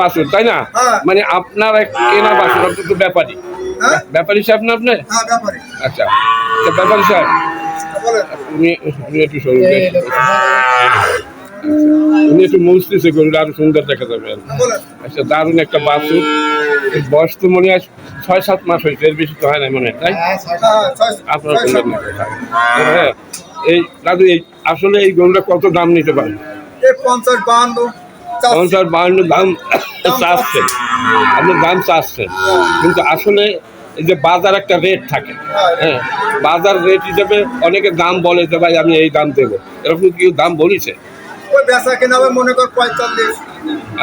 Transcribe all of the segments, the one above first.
বাসুর তাই না? হ্যাঁ। মানে আপনার কেনা বাসুর আপনি তো ব্যাপারী। হ্যাঁ। ব্যাপারী সাহেব না আপনি হ্যাঁ আচ্ছা আচ্ছা, ব্যাপারী সাহেব। উনি উনি একটু সরু উনি একটু মুছতেছে গরুটা আরও সুন্দর দেখা যাবে। আচ্ছা দারুণ একটা এর বয়স তো মনে হয় ছয় সাত মাস হয়েছে এর বেশি তো হয় না মনে হয় তাই? হ্যাঁ হ্যাঁ আপনার। হ্যাঁ এই দাদু এই আসলে এই গরুটা কত দাম নিতে পারেন? পঞ্চাশ বাহান্ন পঞ্চাশ বাহান্ন দাম চাচ্ছেন আপনি দাম চাচ্ছেন কিন্তু আসলে এই যে বাজার একটা রেট থাকে হ্যাঁ বাজার রেট হিসেবে অনেকে দাম বলে যে ভাই আমি এই দাম দেবো। এরকম কি দাম বলিছে? মনে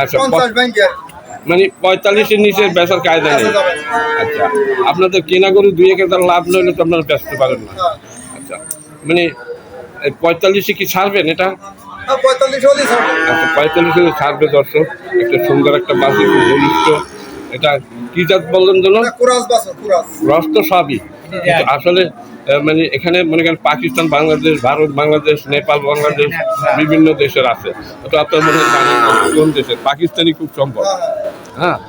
আচ্ছা মানে পঁয়তাল্লিশের নিচে বেচার কায়দা নেই। আচ্ছা আপনাদের কেনা গরু দুই এক হাজার লাভ নইলে তো আপনারা বেচতে পারেন না। হ্যাঁ। আচ্ছা মানে পঁয়তাল্লিশে কি ছাড়বেন এটা? পঁয়তাল্লিশ হলেই ছাড়বো। আচ্ছা পঁয়তাল্লিশে ছাড়বে দর্শক। একটা সুন্দর একটা বাসি বলিষ্ঠ এটা কি জাত বললেন যেন এটা কুরাস রস তো সবই। আসলে মানে এখানে মনে করেন পাকিস্তান বাংলাদেশ ভারত বাংলাদেশ নেপাল বাংলাদেশ বিভিন্ন দেশের আছে। তো আপনার মনে হয় কোন দেশের পাকিস্তানি খুব সম্ভব হ্যাঁ, হ্যাঁ। হ্যাঁ।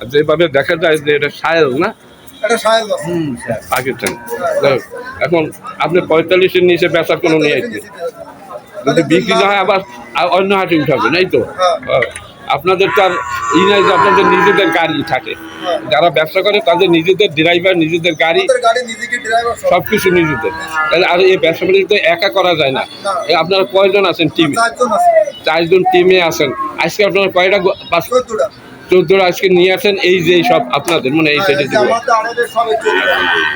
আর যেভাবে দেখা যায় যে এটা সায়েল না। পাকিস্তান। এখন আপনি পঁয়তাল্লিশের নিচে বেচার কোনো নিয়ে যদি বিক্রি না হয় আবার অন্য হাটে উঠাবেন এই তো হ্যাঁ। আপনাদের তো আর ই নাই যে আপনাদের নিজেদের গাড়ি থাকে হ্যাঁ। যারা ব্যবসা করে তাদের নিজেদের ড্রাইভার নিজেদের গাড়ি সব। কিছু নিজেদের তাহলে আর এই ব্যবসা বাণিজ্য একা করা যায় না। আপনারা কয়জন আছেন টিমে চারজন টিমে আছেন আজকে আপনারা কয়টা চোদ্দটা। আজকে নিয়ে আসেন এই যে সব আপনাদের মানে এই সাইডে।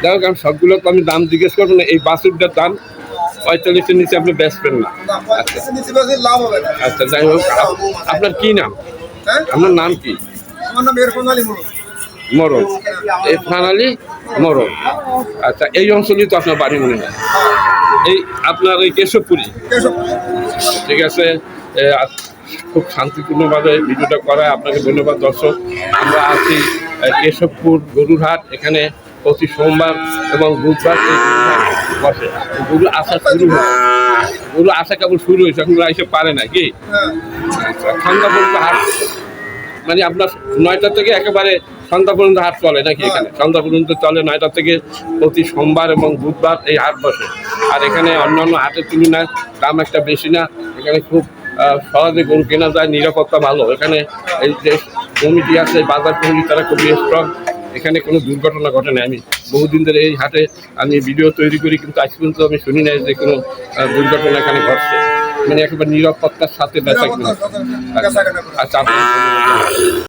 দেখো আমি সবগুলো তো আমি দাম জিজ্ঞেস করব না এই বাসুরটার দাম পঁয়তাল্লিশের নিচে আপনি বেচবেন না। আচ্ছা যাই হোক আপনার কি নাম? হ্যাঁ? আপনার নাম কি। মরণ এই ফানালি মরণ আচ্ছা এই অঞ্চলেই তো আপনার বাড়ি মনে হয়। এই আপনার এই কেশবপুরি। ঠিক আছে খুব শান্তিপূর্ণভাবে ভিডিওটা করায় আপনাকে ধন্যবাদ দর্শক। আমরা আছি কেশবপুর গরুরহাট এখানে প্রতি সোমবার এবং বুধবার বসে। গরু আসা শুরু হয়। গরু আসা কেবল শুরু হয়েছে এখন এসে পারে না কি? হ্যাঁ। সন্ধ্যা পর্যন্ত হাট মানে আপনার নয়টা থেকে একেবারে সন্ধ্যা পর্যন্ত হাট চলে নাকি এখানে? সন্ধ্যা পর্যন্ত চলে নয়টা থেকে প্রতি সোমবার এবং বুধবার এই হাট বসে। আর এখানে অন্যান্য হাটের তুলনায় দাম একটা বেশি না। এখানে খুব সহজে গরু কেনা যায় নিরাপত্তা ভালো। এখানে এই যে কমিটি আছে বাজার কমিটি তারা খুবই স্ট্রং এখানে কোনো দুর্ঘটনা ঘটে নাই আমি বহুদিন ধরে এই হাটে আমি ভিডিও তৈরি করি কিন্তু আজ পর্যন্ত আমি শুনি নাই যে কোনো দুর্ঘটনা এখানে ঘটছে মানে একেবারে নিরাপত্তার সাথে বেচা কিনা করে। আচ্ছা আপনার ধন্যবাদ।